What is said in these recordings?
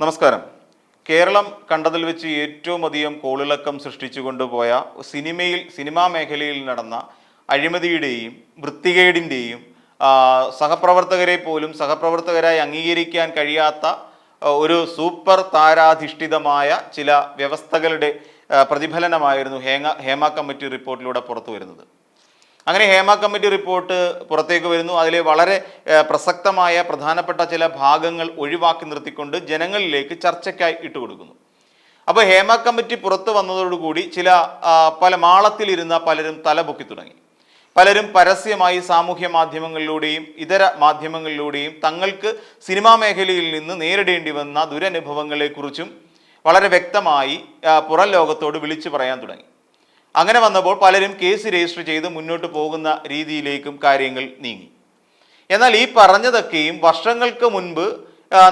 നമസ്കാരം. കേരളം കണ്ടതിൽ വെച്ച് ഏറ്റവും അധികം കോളിളക്കം സൃഷ്ടിച്ചുകൊണ്ട് പോയ സിനിമയിൽ സിനിമാ മേഖലയിൽ നടന്ന അഴിമതിയുടെയും വൃത്തികേടിന്റെയും സഹപ്രവർത്തകരെ പോലും സഹപ്രവർത്തകരായി അംഗീകരിക്കാൻ കഴിയാത്ത ഒരു സൂപ്പർ താരാധിഷ്ഠിതമായ ചില വ്യവസ്ഥകളുടെ പ്രതിഫലനമായിരുന്നു ഹേമ ഹേമ കമ്മിറ്റി റിപ്പോർട്ടിലൂടെ പുറത്തു വരുന്നത് അങ്ങനെ ഹേമ കമ്മിറ്റി റിപ്പോർട്ട് പുറത്തേക്ക് വരുന്നു. അതിലെ വളരെ പ്രസക്തമായ പ്രധാനപ്പെട്ട ചില ഭാഗങ്ങൾ ഒഴിവാക്കി നിർത്തിക്കൊണ്ട് ജനങ്ങളിലേക്ക് ചർച്ചയ്ക്കായി ഇട്ടുകൊടുക്കുന്നു അപ്പോൾ ഹേമ കമ്മിറ്റി പുറത്തു വന്നതോടുകൂടി ചില പല മാളത്തിലിരുന്ന പലരും തലപൊക്കി തുടങ്ങി. പലരും പരസ്യമായി സാമൂഹ്യ മാധ്യമങ്ങളിലൂടെയും ഇതര മാധ്യമങ്ങളിലൂടെയും തങ്ങൾക്ക് സിനിമാ മേഖലയിൽ നിന്ന് നേരിടേണ്ടി വന്ന ദുരനുഭവങ്ങളെക്കുറിച്ചും വളരെ വ്യക്തമായി പുറം ലോകത്തോട് വിളിച്ചു പറയാൻ തുടങ്ങി. അങ്ങനെ വന്നപ്പോൾ പലരും കേസ് രജിസ്റ്റർ ചെയ്ത് മുന്നോട്ട് പോകുന്ന രീതിയിലേക്കും കാര്യങ്ങൾ നീങ്ങി. എന്നാൽ ഈ പറഞ്ഞതൊക്കെയും വർഷങ്ങൾക്ക് മുൻപ്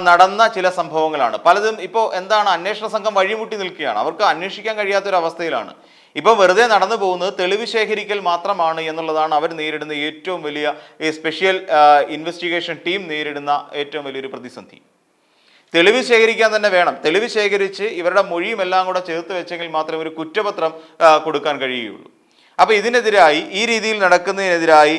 നടന്ന ചില സംഭവങ്ങളാണ്. പലതും ഇപ്പോൾ എന്താണ് അന്വേഷണ സംഘം വഴിമുട്ടി നിൽക്കുകയാണ്. അവർക്ക് അന്വേഷിക്കാൻ കഴിയാത്തൊരവസ്ഥയിലാണ്. ഇപ്പം വെറുതെ നടന്നു പോകുന്നത് തെളിവ് ശേഖരിക്കൽ മാത്രമാണ് എന്നുള്ളതാണ് അവർ നേരിടുന്ന ഏറ്റവും വലിയ സ്പെഷ്യൽ ഇൻവെസ്റ്റിഗേഷൻ ടീം നേരിടുന്ന ഏറ്റവും വലിയൊരു പ്രതിസന്ധി. തെളിവ് ശേഖരിക്കാൻ തന്നെ വേണം. തെളിവ് ശേഖരിച്ച് ഇവരുടെ മൊഴിയും എല്ലാം കൂടെ ചേർത്ത് വെച്ചെങ്കിൽ മാത്രമേ ഒരു കുറ്റപത്രം കൊടുക്കാൻ കഴിയുകയുള്ളൂ. അപ്പോൾ ഇതിനെതിരായി ഈ രീതിയിൽ നടക്കുന്നതിനെതിരായി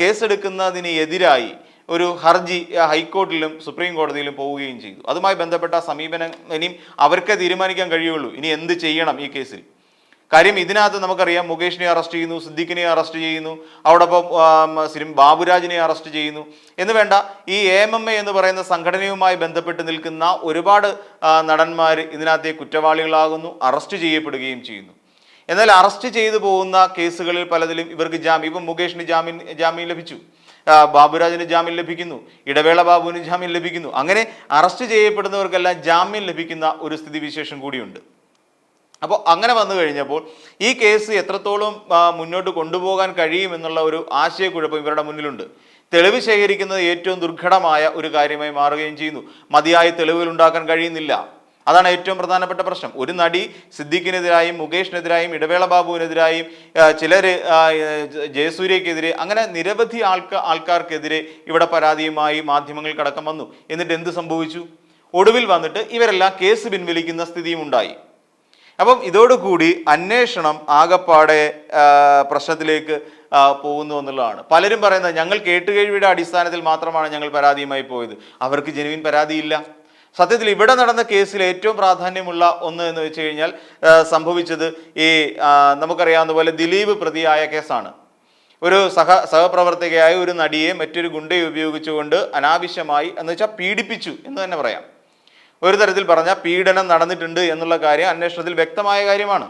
കേസെടുക്കുന്നതിന് എതിരായി ഒരു ഹർജി ഹൈക്കോടതിയിലും സുപ്രീം കോടതിയിലും പോവുകയും ചെയ്തു. അതുമായി ബന്ധപ്പെട്ട സമീപനം ഇനിയും അവർക്ക് തീരുമാനിക്കാൻ കഴിയുള്ളൂ. ഇനി എന്ത് ചെയ്യണം ഈ കേസിൽ? കാര്യം ഇതിനകത്ത് നമുക്കറിയാം മുകേഷിനെ അറസ്റ്റ് ചെയ്യുന്നു സിദ്ദിഖിനെ അറസ്റ്റ് ചെയ്യുന്നു അവിടെ ഇപ്പം സിനിമ ബാബുരാജിനെ അറസ്റ്റ് ചെയ്യുന്നു. എന്ന് വേണ്ട ഈ എ എം എം എ എന്ന് പറയുന്ന സംഘടനയുമായി ബന്ധപ്പെട്ട് നിൽക്കുന്ന ഒരുപാട് നടന്മാർ ഇതിനകത്തെ കുറ്റവാളികളാകുന്നു അറസ്റ്റ് ചെയ്യപ്പെടുകയും ചെയ്യുന്നു. എന്നാൽ അറസ്റ്റ് ചെയ്തു പോകുന്ന കേസുകളിൽ പലതിലും ഇവർക്ക് ജാമ്യം ഇപ്പം മുകേഷിന് ജാമ്യം ജാമ്യം ലഭിച്ചു. ബാബുരാജിന് ജാമ്യം ലഭിക്കുന്നു ഇടവേള ബാബുവിന് ജാമ്യം ലഭിക്കുന്നു. അങ്ങനെ അറസ്റ്റ് ചെയ്യപ്പെടുന്നവർക്കെല്ലാം ജാമ്യം ലഭിക്കുന്ന ഒരു സ്ഥിതിവിശേഷം കൂടിയുണ്ട്. അപ്പോൾ അങ്ങനെ വന്നു കഴിഞ്ഞപ്പോൾ ഈ കേസ് എത്രത്തോളം മുന്നോട്ട് കൊണ്ടുപോകാൻ കഴിയുമെന്നുള്ള ഒരു ആശയക്കുഴപ്പം ഇവരുടെ മുന്നിലുണ്ട്. തെളിവ് ശേഖരിക്കുന്നത് ഏറ്റവും ദുർഘടമായ ഒരു കാര്യമായി മാറുകയും ചെയ്യുന്നു. മതിയായ തെളിവുകൾ ഉണ്ടാക്കാൻ കഴിയുന്നില്ല. അതാണ് ഏറ്റവും പ്രധാനപ്പെട്ട പ്രശ്നം. ഒരു നടി സിദ്ദിഖിനെതിരായും മുകേഷിനെതിരായും ഇടവേള ബാബുവിനെതിരായും ചിലർ ജയസൂര്യക്കെതിരെ അങ്ങനെ നിരവധി ആൾക്കാർ ആൾക്കാർക്കെതിരെ ഇവിടെ പരാതിയുമായി മാധ്യമങ്ങൾ കടക്കം വന്നു. എന്നിട്ട് എന്ത് സംഭവിച്ചു? ഒടുവിൽ വന്നിട്ട് ഇവരെല്ലാം കേസ് പിൻവലിക്കുന്ന സ്ഥിതിയും ഉണ്ടായി. അപ്പം ഇതോടുകൂടി അന്വേഷണം ആകപ്പാടെ പ്രശ്നത്തിലേക്ക് പോകുന്നു എന്നുള്ളതാണ്. പലരും പറയുന്നത് ഞങ്ങൾ കേട്ടുകേഴ്വിയുടെ അടിസ്ഥാനത്തിൽ മാത്രമാണ് ഞങ്ങൾ പരാതിയുമായി പോയത്. അവർക്ക് ജനുവിൻ പരാതിയില്ല. സത്യത്തിൽ ഇവിടെ നടന്ന കേസിൽ ഏറ്റവും പ്രാധാന്യമുള്ള ഒന്ന് എന്ന് വെച്ച് കഴിഞ്ഞാൽ സംഭവിച്ചത് ഈ നമുക്കറിയാവുന്ന പോലെ ദിലീപ് പ്രതിയായ കേസാണ്. ഒരു സഹ സഹപ്രവർത്തകയായ ഒരു നടിയെ മറ്റൊരു ഗുണ്ടയെ ഉപയോഗിച്ചുകൊണ്ട് അനാവശ്യമായി എന്ന് വെച്ചാൽ പീഡിപ്പിച്ചു എന്ന് തന്നെ പറയാം. ഒരു തരത്തിൽ പറഞ്ഞാൽ പീഡനം നടന്നിട്ടുണ്ട് എന്നുള്ള കാര്യം അന്വേഷണത്തിൽ വ്യക്തമായ കാര്യമാണ്.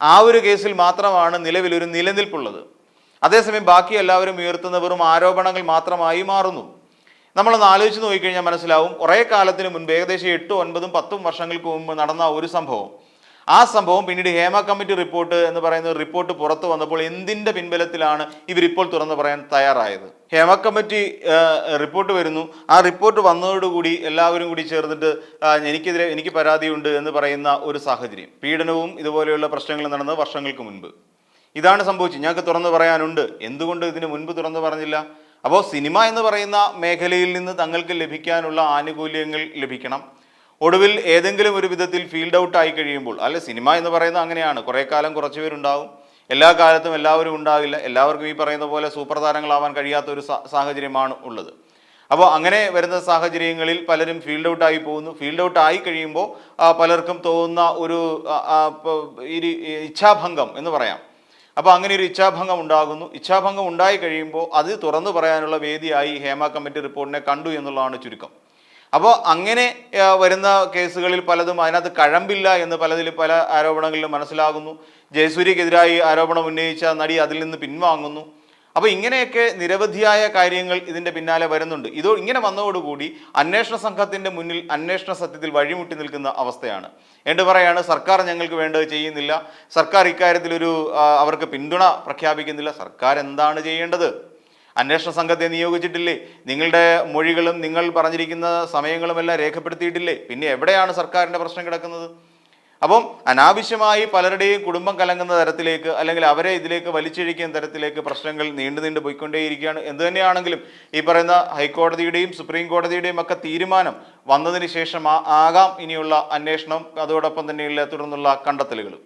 ആ ഒരു കേസിൽ മാത്രമാണ് നിലവിലൊരു നിലനിൽപ്പുള്ളത്. അതേസമയം ബാക്കി എല്ലാവരും ഉയർത്തുന്ന വെറും ആരോപണങ്ങൾ മാത്രമായി മാറുന്നു. നമ്മളൊന്ന് ആലോചിച്ച് നോക്കിക്കഴിഞ്ഞാൽ മനസ്സിലാവും കുറേ കാലത്തിന് മുൻപ് ഏകദേശം എട്ടും ഒൻപതും പത്തും വർഷങ്ങൾക്ക് മുമ്പ് നടന്ന ഒരു സംഭവം. ആ സംഭവം പിന്നീട് ഹേമ കമ്മിറ്റി റിപ്പോർട്ട് എന്ന് പറയുന്ന റിപ്പോർട്ട് പുറത്തു വന്നപ്പോൾ എന്തിന്റെ പിൻബലത്തിലാണ് ഇവരിപ്പോൾ തുറന്നു പറയാൻ തയ്യാറായത്? ഹേമ കമ്മിറ്റി റിപ്പോർട്ട് വരുന്നു. ആ റിപ്പോർട്ട് വന്നതോടുകൂടി എല്ലാവരും കൂടി ചേർന്നിട്ട് എനിക്കെതിരെ എനിക്ക് പരാതിയുണ്ട് എന്ന് പറയുന്ന ഒരു സാഹചര്യം. പീഡനവും ഇതുപോലെയുള്ള പ്രശ്നങ്ങൾ നടന്നത് വർഷങ്ങൾക്ക് മുൻപ്. ഇതാണ് സംഭവിച്ചത്. ഞങ്ങൾക്ക് തുറന്നു പറയാനുണ്ട്. എന്തുകൊണ്ട് ഇതിന് മുൻപ് തുറന്നു പറഞ്ഞില്ല? അപ്പോൾ സിനിമ എന്ന് പറയുന്ന മേഖലയിൽ നിന്ന് തങ്ങൾക്ക് ലഭിക്കാനുള്ള ആനുകൂല്യങ്ങൾ ലഭിക്കണം. ഒടുവിൽ ഏതെങ്കിലും ഒരു വിധത്തിൽ ഫീൽഡ് ഔട്ട് ആയി കഴിയുമ്പോൾ അല്ല സിനിമ എന്ന് പറയുന്നത് അങ്ങനെയാണ്. കുറേ കാലം കുറച്ച് പേരുണ്ടാവും. എല്ലാ കാലത്തും എല്ലാവരും ഉണ്ടാവില്ല. എല്ലാവർക്കും ഈ പറയുന്ന പോലെ സൂപ്പർ താരങ്ങളാവാൻ കഴിയാത്ത ഒരു സാഹചര്യമാണ് ഉള്ളത്. അപ്പോൾ അങ്ങനെ വരുന്ന സാഹചര്യങ്ങളിൽ പലരും ഫീൽഡ് ഔട്ട് ആയി പോകുന്നു. ഫീൽഡ് ഔട്ട് ആയി കഴിയുമ്പോൾ പലർക്കും തോന്നുന്ന ഒരു ഇച്ഛാഭംഗം എന്ന് പറയാം. അപ്പോൾ അങ്ങനെ ഒരു ഇച്ഛാഭംഗം ഉണ്ടാകുന്നു. ഇച്ഛാഭംഗം ഉണ്ടായി കഴിയുമ്പോൾ അത് തുറന്നു പറയാനുള്ള വേദിയായി ഹേമ കമ്മിറ്റി റിപ്പോർട്ടിനെ കണ്ടു എന്നുള്ളതാണ് ചുരുക്കം. അപ്പോൾ അങ്ങനെ വരുന്ന കേസുകളിൽ പലതും അതിനകത്ത് കഴമ്പില്ല എന്ന് പലതിൽ പല ആരോപണങ്ങളിലും മനസ്സിലാകുന്നു. ജയസൂര്യക്കെതിരായി ആരോപണം ഉന്നയിച്ച നടി അതിൽ നിന്ന് പിൻവാങ്ങുന്നു. അപ്പോൾ ഇങ്ങനെയൊക്കെ നിരവധിയായ കാര്യങ്ങൾ ഇതിന്റെ പിന്നാലെ വരുന്നുണ്ട്. ഇതോ ഇങ്ങനെ വന്നതോടുകൂടി അന്വേഷണ സംഘത്തിന്റെ മുന്നിൽ അന്വേഷണ സത്യത്തിൽ വഴിമുട്ടി നിൽക്കുന്ന അവസ്ഥയാണ്. എന്ത് പറയാണ്? സർക്കാർ ഞങ്ങൾക്ക് വേണ്ടത് ചെയ്യുന്നില്ല. സർക്കാർ ഇക്കാര്യത്തിലൊരു അവർക്ക് പിന്തുണ പ്രഖ്യാപിക്കുന്നില്ല. സർക്കാർ എന്താണ് ചെയ്യേണ്ടത്? അന്വേഷണ സംഘത്തെ നിയോഗിച്ചിട്ടില്ലേ? നിങ്ങളുടെ മൊഴികളും നിങ്ങൾ പറഞ്ഞിരിക്കുന്ന സമയങ്ങളും എല്ലാം രേഖപ്പെടുത്തിയിട്ടില്ലേ? പിന്നെ എവിടെയാണ് സർക്കാരിന്റെ പ്രശ്നം കിടക്കുന്നത്? അപ്പം അനാവശ്യമായി പലരുടെയും കുടുംബം കലങ്ങുന്ന തരത്തിലേക്ക് അല്ലെങ്കിൽ അവരെ ഇതിലേക്ക് വലിച്ചിഴിക്കുന്ന തരത്തിലേക്ക് പ്രശ്നങ്ങൾ നീണ്ടു നീണ്ടു പോയിക്കൊണ്ടേയിരിക്കുകയാണ്. എന്ത് തന്നെയാണെങ്കിലും ഈ പറയുന്ന ഹൈക്കോടതിയുടെയും സുപ്രീം കോടതിയുടെയും ഒക്കെ തീരുമാനം വന്നതിന് ശേഷം ആകാം ഇനിയുള്ള അന്വേഷണം. അതോടൊപ്പം തന്നെയുള്ള തുടർന്നുള്ള കണ്ടെത്തലുകളും